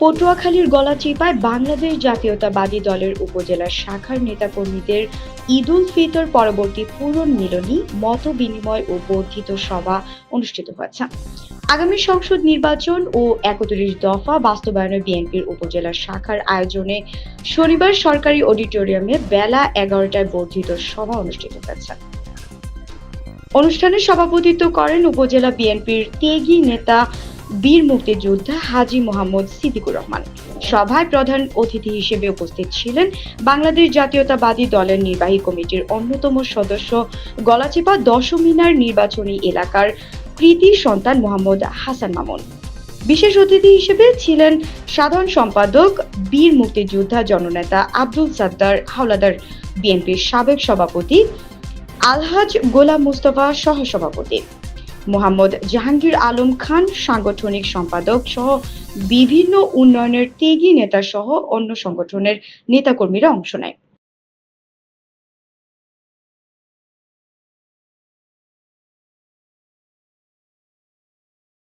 পটুয়াখালীর গলাচিপায় বাংলাদেশ জাতীয়তাবাদী দলের উপজেলা শাখার নেতাকর্মীদের ঈদুল ফিতর পরবর্তী পূরণ মিলনী, মত বিনিময় ও বর্ধিত সভা অনুষ্ঠিত হয়েছে। আগামী সংসদ নির্বাচন ও একত্রিশ দফা বাস্তবায়নে বিএনপির উপজেলা শাখার আয়োজনে শনিবার সরকারি অডিটোরিয়ামে বেলা এগারোটায় বর্ধিত সভা অনুষ্ঠিত হয়েছে। অনুষ্ঠানে সভাপতিত্ব করেন উপজেলা বিএনপির তেগি নেতা বীর মুক্তিযোদ্ধা হাজী মোহাম্মদ সিদ্দিকুর রহমান। সভায় প্রধান অতিথি হিসেবে উপস্থিত ছিলেন বাংলাদেশ জাতীয়তাবাদী দলের নির্বাহী কমিটির অন্যতম সদস্য গলাচিপা দশমিনার নির্বাচনী এলাকার কৃতি সন্তান মোহাম্মদ হাসান মামুন। বিশেষ অতিথি হিসেবে ছিলেন সাধারণ সম্পাদক বীর মুক্তিযোদ্ধা জননেতা আব্দুল সাদ্দার, হাওলাদার বিএনপির সাবেক সভাপতি আলহাজ গোলাম মুস্তফা সহসভাপতি। মোহাম্মদ জাহাঙ্গীর আলম খান, সাংগঠনিক সম্পাদক সহ বিভিন্ন উন্নয়নের তেগি নেতা সহ অন্য সংগঠনের নেতাকর্মীরা অংশ নেয়।